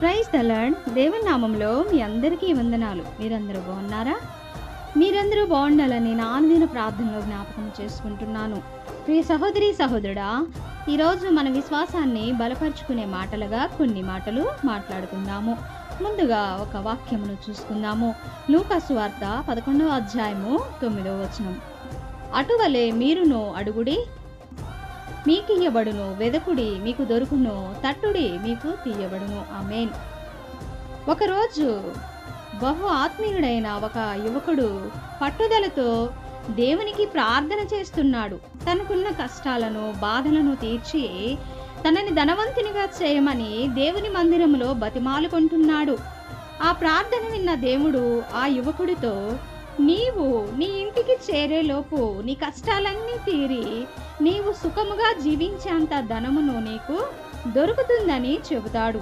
Praise the Lord దేవుని నామంలో మీ అందరికీ వందనాలు. మీరందరూ బాగున్నారా? మీరందరూ బాగుండాలని నా అనుదిన ప్రార్థనలో జ్ఞాపకం చేసుకుంటున్నాను. ప్రియ సహోదరి సహోదరుడా ఈరోజు మన విశ్వాసాన్ని బలపరుచుకునే మాటలుగా కొన్ని మాటలు మాట్లాడుకుందాము. ముందుగా ఒక వాక్యమును చూసుకుందాము. లూకాసు వార్త పదకొండవ అధ్యాయము తొమ్మిదవ వచనం. అటువలే మీరును అడుగుడి మీకియ్యబడును వెదకుడి మీకు దొరుకును తట్టుడి మీకు తీయబడును. ఆమెన్. ఒకరోజు బహు ఆత్మీయుడైన ఒక యువకుడు పట్టుదలతో దేవునికి ప్రార్థన చేస్తున్నాడు. తనకున్న కష్టాలను బాధలను తీర్చి తనని ధనవంతునిగా చేయమని దేవుని మందిరంలో బతిమాలుకుంటున్నాడు. ఆ ప్రార్థన విన్న దేవుడు ఆ యువకుడితో నీవు నీ ఇంటికి చేరేలోపు నీ కష్టాలన్నీ తీరి నీవు సుఖముగా జీవించేంత ధనమును నీకు దొరుకుతుందని చెబుతాడు.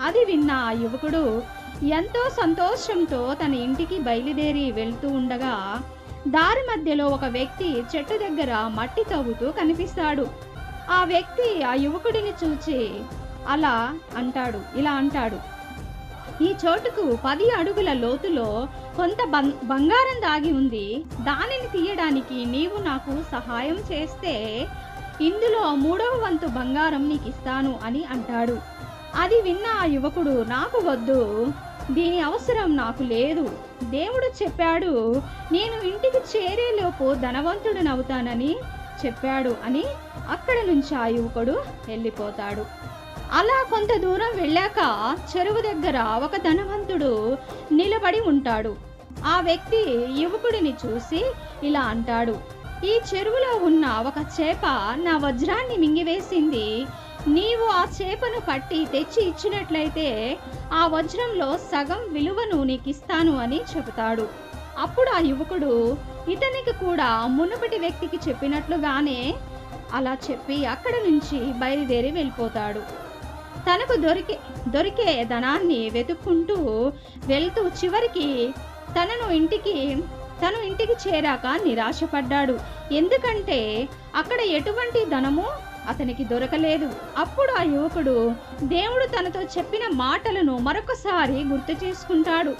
అది విన్న ఆ యువకుడు ఎంతో సంతోషంతో తన ఇంటికి బయలుదేరి వెళ్తూ ఉండగా దారి మధ్యలో ఒక వ్యక్తి చెట్టు దగ్గర మట్టి తవ్వుతూ కనిపిస్తాడు. ఆ వ్యక్తి ఆ యువకుడిని చూచి అలా అంటాడు ఇలా అంటాడు. ఈ చోటుకు పది అడుగుల లోతులో కొంత బం- బంగారం దాగి ఉంది. దానిని తీయడానికి నీవు నాకు సహాయం చేస్తే ఇందులో మూడవ వంతు బంగారం నీకు ఇస్తాను అని అంటాడు. అది విన్న ఆ యువకుడు నాకు వద్దు. దీని అవసరం నాకు లేదు. దేవుడు చెప్పాడు నేను ఇంటికి చేరేలోపు ధనవంతుడినవుతానని చెప్పాడు అని అక్కడ నుంచి ఆ యువకుడు వెళ్ళిపోతాడు. అలా కొంత దూరం వెళ్ళాక చెరువు దగ్గర ఒక ధనవంతుడు నిలబడి ఉంటాడు. ఆ వ్యక్తి యువకుడిని చూసి ఇలా అంటాడు ఈ చెరువులో ఉన్న ఒక చేప నా వజ్రాన్ని మింగివేసింది. నీవు ఆ చేపను పట్టి తెచ్చి ఇచ్చినట్లయితే ఆ వజ్రంలో సగం విలువను నీకు ఇస్తాను అని చెబుతాడు. అప్పుడు ఆ యువకుడు ఇతనికి కూడా మునుపటి వ్యక్తికి చెప్పినట్లుగానే అలా చెప్పి అక్కడ నుంచి బయలుదేరి వెళ్ళిపోతాడు. తనకు దొరికే దొరికే ధనాన్ని వెతుక్కుంటూ వెళ్తూ చివరికి తనను ఇంటికి తను ఇంటికి చేరాక నిరాశపడ్డాడు. ఎందుకంటే అక్కడ ఎటువంటి ధనము అతనికి దొరకలేదు. అప్పుడు ఆ యువకుడు దేవుడు తనతో చెప్పిన మాటలను మరొకసారి గుర్తు చేసుకుంటాడు.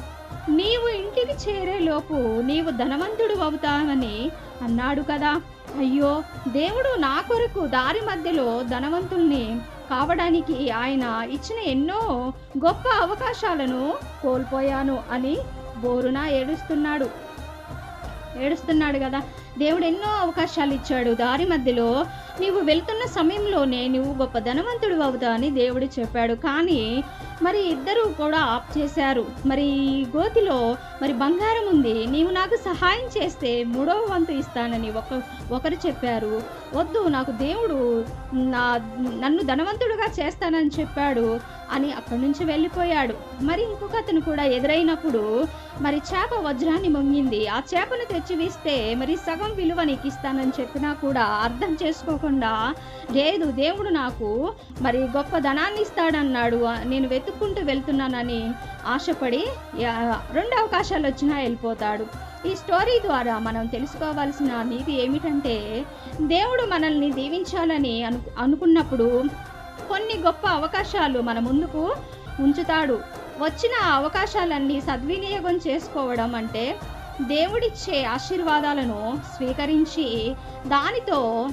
నీవు ఇంటికి చేరేలోపు నీవు ధనవంతుడు అవుతావని అన్నాడు కదా. అయ్యో దేవుడు నా కొరకు దారి మధ్యలో ధనవంతుల్ని కావడానికి ఆయన ఇచ్చిన ఎన్నో గొప్ప అవకాశాలను కోల్పోయాను అని బోరున ఏడుస్తున్నాడు. ఏడుస్తున్నాడు కదా. దేవుడు ఎన్నో అవకాశాలు ఇచ్చాడు. దారి మధ్యలో నీవు వెళ్తున్న సమయంలోనే నువ్వు గొప్ప ధనవంతుడు అవుతా అని దేవుడు చెప్పాడు. కానీ మరి ఇద్దరు కూడా ఆప్ చేశారు. మరి ఈ గోతిలో మరి బంగారం ఉంది. నీవు నాకు సహాయం చేస్తే మూడవ వంతు ఇస్తానని ఒక ఒకరు చెప్పారు. వద్దు నాకు దేవుడు నా నన్ను ధనవంతుడుగా చేస్తానని చెప్పాడు అని అక్కడి నుంచి వెళ్ళిపోయాడు. మరి ఇంకొక అతను కూడా ఎదురైనప్పుడు మరి చేప వజ్రాన్ని మొంగింది. ఆ చేపను తెచ్చి వేస్తే మరి సగం విలువ నీకు ఇస్తానని చెప్పినా కూడా అర్థం చేసుకోకుండా లేదు దేవుడు నాకు మరి గొప్ప ధనాన్ని ఇస్తాడన్నాడు నేను వెతుక్కుంటూ వెళ్తున్నానని ఆశపడి రెండు అవకాశాలు వచ్చినా వెళ్ళిపోతాడు. ఈ స్టోరీ ద్వారా మనం తెలుసుకోవాల్సిన నీతి ఏమిటంటే దేవుడు మనల్ని దీవించాలని అను అనుకున్నప్పుడు కొన్ని గొప్ప అవకాశాలు మన ముందుకు ఉంచుతాడు. వచ్చిన అవకాశాలన్నీ సద్వినియోగం చేసుకోవడం అంటే దేవుడిచ్చే ఆశీర్వాదాలను స్వీకరించి దానితో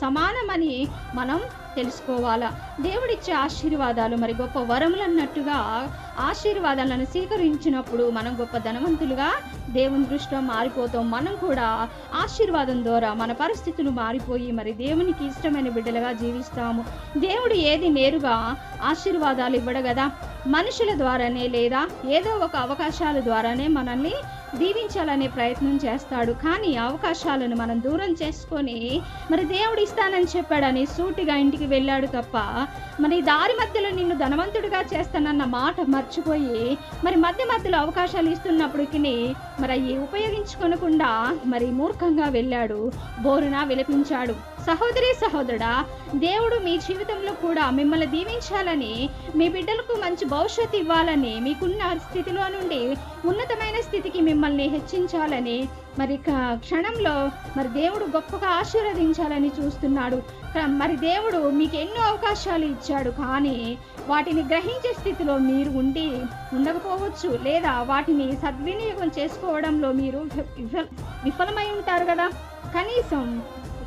సమానమని మనం తెలుసుకోవాలా? దేవుడిచ్చే ఆశీర్వాదాలు మరి గొప్ప వరములు అన్నట్టుగా ఆశీర్వాదాలను స్వీకరించినప్పుడు మనం గొప్ప ధనవంతులుగా దేవుని దృష్టిలో మారిపోతాం. మనం కూడా ఆశీర్వాదం ద్వారా మన పరిస్థితులు మారిపోయి మరి దేవునికి ఇష్టమైన బిడ్డలుగా జీవిస్తాము. దేవుడు ఏది నేరుగా ఆశీర్వాదాలు ఇవ్వడు కదా? మనుషుల ద్వారానే లేదా ఏదో ఒక అవకాశాల ద్వారానే మనల్ని దీవించాలనే ప్రయత్నం చేస్తాడు. కానీ అవకాశాలను మనం దూరం చేసుకొని మరి దేవుడు ఇస్తానని చెప్పాడని సూటిగా ఇంటికి వెళ్ళాడు తప్ప మరి దారి మధ్యలో నిన్ను ధనవంతుడిగా చేస్తానన్న మాట మర్చిపోయి మరి మధ్య మధ్యలో అవకాశాలు ఇస్తున్నప్పటికి మరి అవి ఉపయోగించుకొనకుండా మరి మూర్ఖంగా వెళ్ళాడు. బోరున విలపించాడు. సహోదరి సహోదరుడా దేవుడు మీ జీవితంలో కూడా మిమ్మల్ని దీవించాలని మీ బిడ్డలకు మంచి భవిష్యత్తు ఇవ్వాలని మీకున్న స్థితిలో నుండి ఉన్నతమైన స్థితికి మిమ్మల్ని హెచ్చించాలని మరి క- క్షణంలో మరి దేవుడు గొప్పగా ఆశీర్వదించాలని చూస్తున్నాడు. మరి దేవుడు మీకు ఎన్నో అవకాశాలు ఇచ్చాడు కానీ వాటిని గ్రహించే స్థితిలో మీరు ఉండి ఉండకపోవచ్చు లేదా వాటిని సద్వినియోగం చేసుకోవడంలో మీరు విఫ- విఫలమై ఉంటారు కదా. కనీసం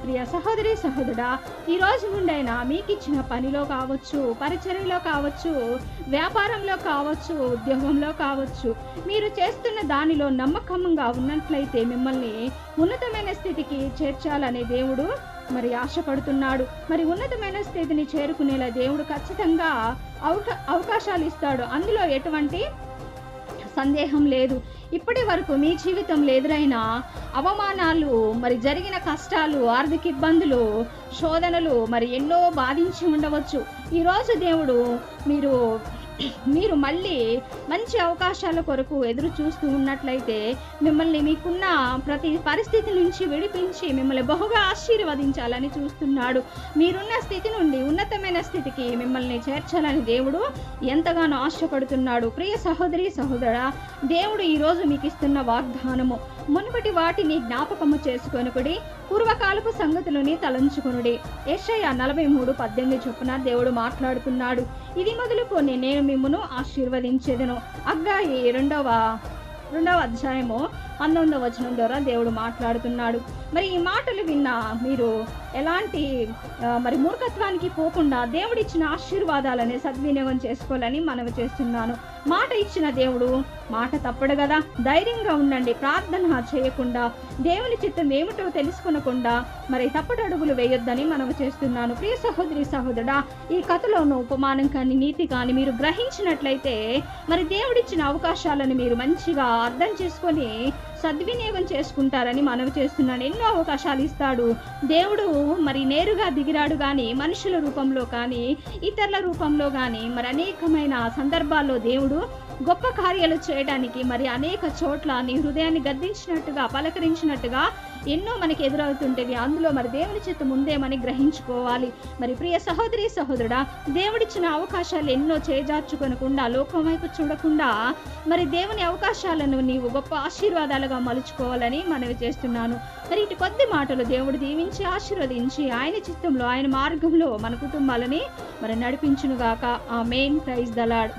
ప్రియ సహోదరి సహోదరుడా ఈ రోజు నుండైనా మీకు ఇచ్చిన పనిలో కావచ్చు పరిచర్యలో కావచ్చు వ్యాపారంలో కావచ్చు ఉద్యోగంలో కావచ్చు మీరు చేస్తున్న దానిలో నమ్మకంగా ఉన్నట్లయితే మిమ్మల్ని ఉన్నతమైన స్థితికి చేర్చాలనే దేవుడు మరి ఆశపడుతున్నాడు. మరి ఉన్నతమైన స్థితిని చేరుకునేలా దేవుడు ఖచ్చితంగా అవకా అవకాశాలు ఇస్తాడు. అందులో ఎటువంటి సందేహం లేదు. ఇప్పటి వరకు మీ జీవితంలో ఎదురైన అవమానాలు మరి జరిగిన కష్టాలు ఆర్థిక ఇబ్బందులు శోధనలు మరి ఎన్నో బాధించి ఉండవచ్చు. ఈరోజు దేవుడు మీరు మీరు మళ్ళీ మంచి అవకాశాల కొరకు ఎదురు చూస్తూ ఉన్నట్లయితే మిమ్మల్ని మీకున్న ప్రతి పరిస్థితి నుంచి విడిపించి మిమ్మల్ని బహుగా ఆశీర్వదించాలని చూస్తున్నాడు. మీరున్న స్థితి నుండి ఉన్నతమైన స్థితికి మిమ్మల్ని చేర్చాలని దేవుడు ఎంతగానో ఆశపడుతున్నాడు. ప్రియ సహోదరి సహోదరా దేవుడు ఈరోజు మీకు ఇస్తున్న వాగ్దానము మునుపటి వాటిని జ్ఞాపకము చేసుకొనుకుడి పూర్వకాలపు సంగతులని తలంచుకునుడే. ఏషయ నలభై మూడు పద్దెనిమిది చొప్పున దేవుడు మాట్లాడుతున్నాడు. ఇది మొదలుకొని నేను మిమ్మను ఆశీర్వదించేదను. అగ్గాయి రెండవ రెండవ అధ్యాయము పంతొమ్మిదవ వచనం ద్వారా దేవుడు మాట్లాడుతున్నాడు. మరి ఈ మాటలు విన్న మీరు ఎలాంటి మరి మూర్ఖత్వానికి పోకుండా దేవుడిచ్చిన ఆశీర్వాదాలని సద్వినియోగం చేసుకోవాలని మనవి చేస్తున్నాను. మాట ఇచ్చిన దేవుడు మాట తప్పడు కదా. ధైర్యంగా ఉండండి ప్రార్థన చేయకుండా దేవుని చిత్తం ఏమిటో తెలుసుకునకుండా మరి తప్పటి అడుగులు వేయొద్దని మనవి చేస్తున్నాను. ప్రియ సహోదరి సహోదరుడా ఈ కథలోనూ ఉపమానం కానీ నీతి కానీ మీరు గ్రహించినట్లయితే మరి దేవుడిచ్చిన అవకాశాలను మీరు మంచిగా అర్థం చేసుకొని సద్వినియోగం చేసుకుంటారని మనవి చేస్తున్నాను ఎన్నో అవకాశాలు ఇస్తాడు. దేవుడు మరి నేరుగా దిగిరాడు కానీ మనుషుల రూపంలో కానీ ఇతరుల రూపంలో కానీ మరి అనేకమైన సందర్భాల్లో దేవుడు గొప్ప కార్యాలు చేయడానికి మరి అనేక చోట్ల నీ హృదయాన్ని గద్దించినట్టుగా పలకరించినట్టుగా ఎన్నో మనకి ఎదురవుతుంటేవి. అందులో మరి దేవుని చిత్రం ముందే మనం గ్రహించుకోవాలి. మరి ప్రియ సహోదరి సహోదరుడా దేవుడిచ్చిన అవకాశాలు ఎన్నో చేజార్చుకొనకుండా లోకం వైపు చూడకుండా మరి దేవుని అవకాశాలను నీవు గొప్ప ఆశీర్వాదాలుగా మలుచుకోవాలని మనవి చేస్తున్నాను. మరి ఇటు కొద్ది మాటలు దేవుడు దీవించి ఆశీర్వదించి ఆయన చిత్తంలో ఆయన మార్గంలో మన కుటుంబాలని మరి నడిపించునుగాక. ఆ మెయిన్ ప్రైజ్ దలాడ్